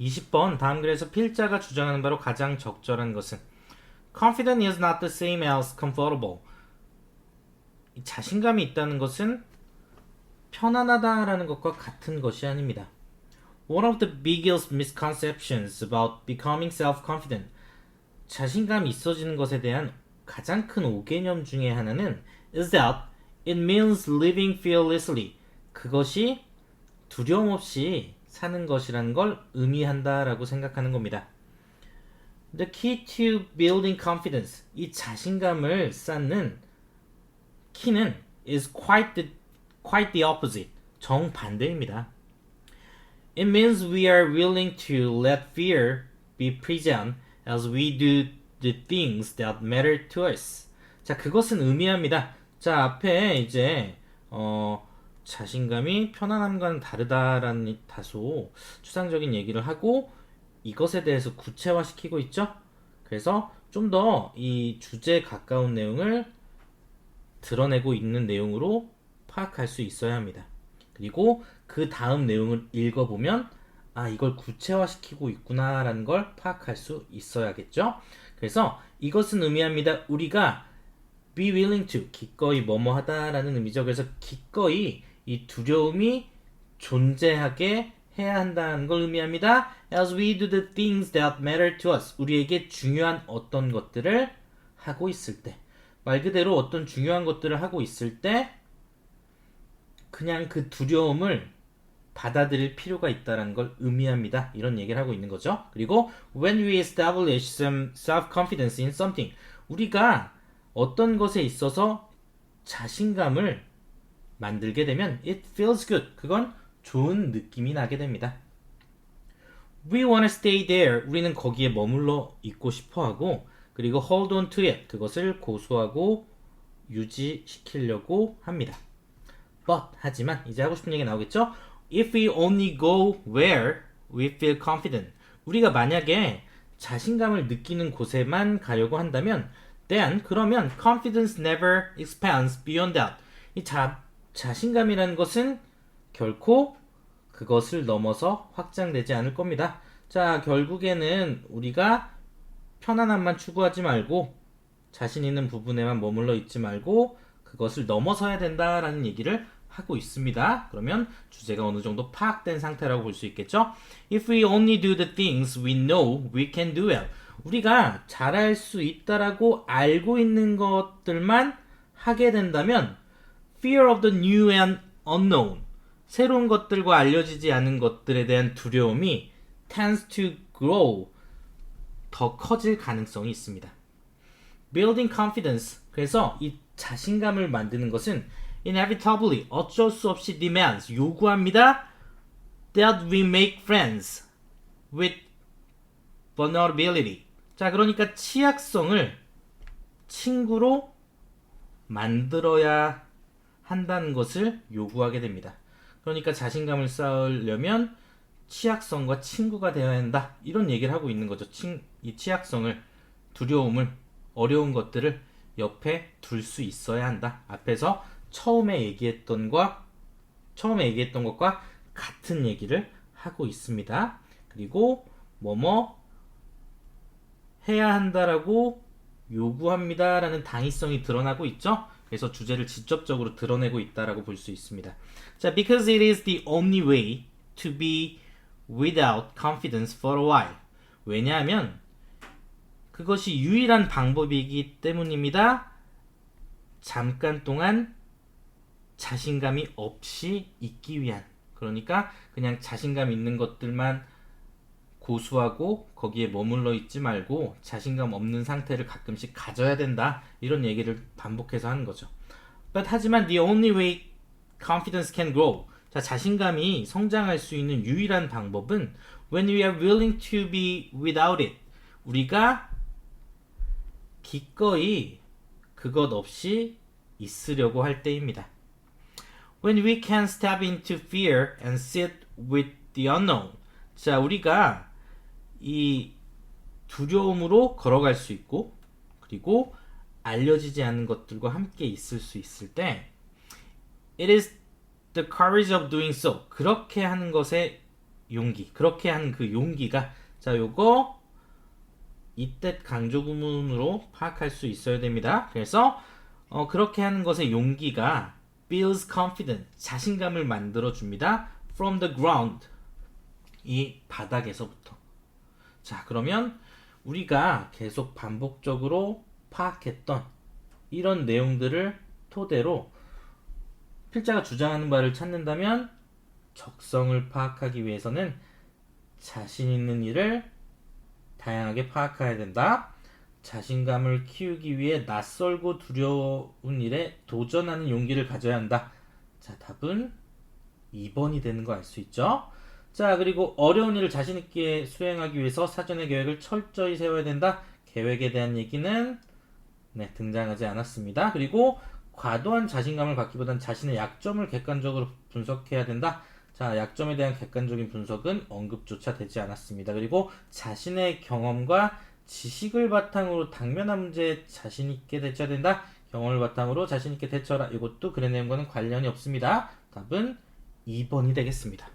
20번 다음 글에서 필자가 주장하는 바로 가장 적절한 것은 confident is not the same as comfortable. 이 자신감이 있다는 것은 편안하다라는 것과 같은 것이 아닙니다. One of the biggest misconceptions about becoming self-confident. 자신감이 있어지는 것에 대한 가장 큰 오개념 중에 하나는 is that it means living fearlessly. 그것이 두려움 없이 사는 것이라는 걸 의미한다라고 생각하는 겁니다. The key to building confidence. 이 자신감을 쌓는 키는 is quite the, quite the opposite. 정반대입니다. It means we are willing to let fear be present as we do the things that matter to us. 자, 그것은 의미합니다. 자, 앞에 이제 어 자신감이 편안함과는 다르다라는 다소 추상적인 얘기를 하고 이것에 대해서 구체화시키고 있죠. 그래서 좀 더 이 주제에 가까운 내용을 드러내고 있는 내용으로 파악할 수 있어야 합니다. 그리고 그 다음 내용을 읽어보면 아 이걸 구체화시키고 있구나라는 걸 파악할 수 있어야겠죠. 그래서 이것은 의미합니다. 우리가 be willing to 기꺼이 뭐뭐 하다라는 의미죠. 그래서 기꺼이 이 두려움이 존재하게 해야 한다는 걸 의미합니다. As we do the things that matter to us. 우리에게 중요한 어떤 것들을 하고 있을 때. 말 그대로 어떤 중요한 것들을 하고 있을 때 그냥 그 두려움을 받아들일 필요가 있다는 걸 의미합니다. 이런 얘기를 하고 있는 거죠. 그리고 when we establish some self-confidence in something 우리가 어떤 것에 있어서 자신감을 만들게 되면 it feels good. 그건 좋은 느낌이 나게 됩니다. We want to stay there. 우리는 거기에 머물러 있고 싶어 하고 그리고 hold on to it. 그것을 고수하고 유지시키려고 합니다. But 하지만 이제 하고 싶은 얘기 나오겠죠? If we only go where we feel confident. 우리가 만약에 자신감을 느끼는 곳에만 가려고 한다면 then 그러면 confidence never expands beyond that. 이 자, 자신감이라는 것은 결코 그것을 넘어서 확장되지 않을 겁니다. 자, 결국에는 우리가 편안함만 추구하지 말고 자신 있는 부분에만 머물러 있지 말고 그것을 넘어서야 된다라는 얘기를 하고 있습니다. 그러면 주제가 어느 정도 파악된 상태라고 볼 수 있겠죠? If we only do the things we know we can do well. 우리가 잘할 수 있다라고 알고 있는 것들만 하게 된다면 fear of the new and unknown. 새로운 것들과 알려지지 않은 것들에 대한 두려움이 tends to grow. 더 커질 가능성이 있습니다. Building confidence. 그래서 이 자신감을 만드는 것은 inevitably 어쩔 수 없이 demands 요구합니다. that we make friends with vulnerability. 자, 그러니까 취약성을 친구로 만들어야 한다는 것을 요구하게 됩니다. 그러니까 자신감을 쌓으려면 취약성과 친구가 되어야 한다. 이런 얘기를 하고 있는 거죠. 친, 이 취약성을, 두려움을, 어려운 것들을 옆에 둘 수 있어야 한다. 앞에서 처음에 얘기했던 과 처음에 얘기했던 것과 같은 얘기를 하고 있습니다. 그리고 뭐뭐 해야 한다라고 요구합니다라는 당위성이 드러나고 있죠. 그래서 주제를 직접적으로 드러내고 있다라고 볼 수 있습니다. 자, because it is the only way to be without confidence for a while. 왜냐하면 그것이 유일한 방법이기 때문입니다. 잠깐 동안 자신감이 없이 있기 위한. 그러니까 그냥 자신감 있는 것들만 고수하고 거기에 머물러 있지 말고 자신감 없는 상태를 가끔씩 가져야 된다. 이런 얘기를 반복해서 하는 거죠. But 하지만 the only way confidence can grow. 자, 자신감이 성장할 수 있는 유일한 방법은 when we are willing to be without it. 우리가 기꺼이 그것 없이 있으려고 할 때입니다. When we can step into fear and sit with the unknown. 자, 우리가 이 두려움으로 걸어갈 수 있고, 그리고 알려지지 않은 것들과 함께 있을 수 있을 때, it is the courage of doing so. 그렇게 하는 것에 용기. 그렇게 한그 용기가 자, 요거 이때 강조 구문으로 파악할 수 있어야 됩니다. 그래서 어, 그렇게 하는 것의 용기가 builds confidence, 자신감을 만들어 줍니다. from the ground. 이 바닥에서부터. 자, 그러면 우리가 계속 반복적으로 파악했던 이런 내용들을 토대로 필자가 주장하는 바를 찾는다면 적성을 파악하기 위해서는 자신 있는 일을 다양하게 파악해야 된다. 자신감을 키우기 위해 낯설고 두려운 일에 도전하는 용기를 가져야 한다. 자, 답은 2번이 되는 거 알 수 있죠? 자, 그리고 어려운 일을 자신있게 수행하기 위해서 사전의 계획을 철저히 세워야 된다. 계획에 대한 얘기는 네, 등장하지 않았습니다. 그리고 과도한 자신감을 갖기보단 자신의 약점을 객관적으로 분석해야 된다. 자, 약점에 대한 객관적인 분석은 언급조차 되지 않았습니다. 그리고 자신의 경험과 지식을 바탕으로 당면한 문제에 자신있게 대처해야 된다. 경험을 바탕으로 자신있게 대처하라. 이것도 글의 내용과는 관련이 없습니다. 답은 2번이 되겠습니다.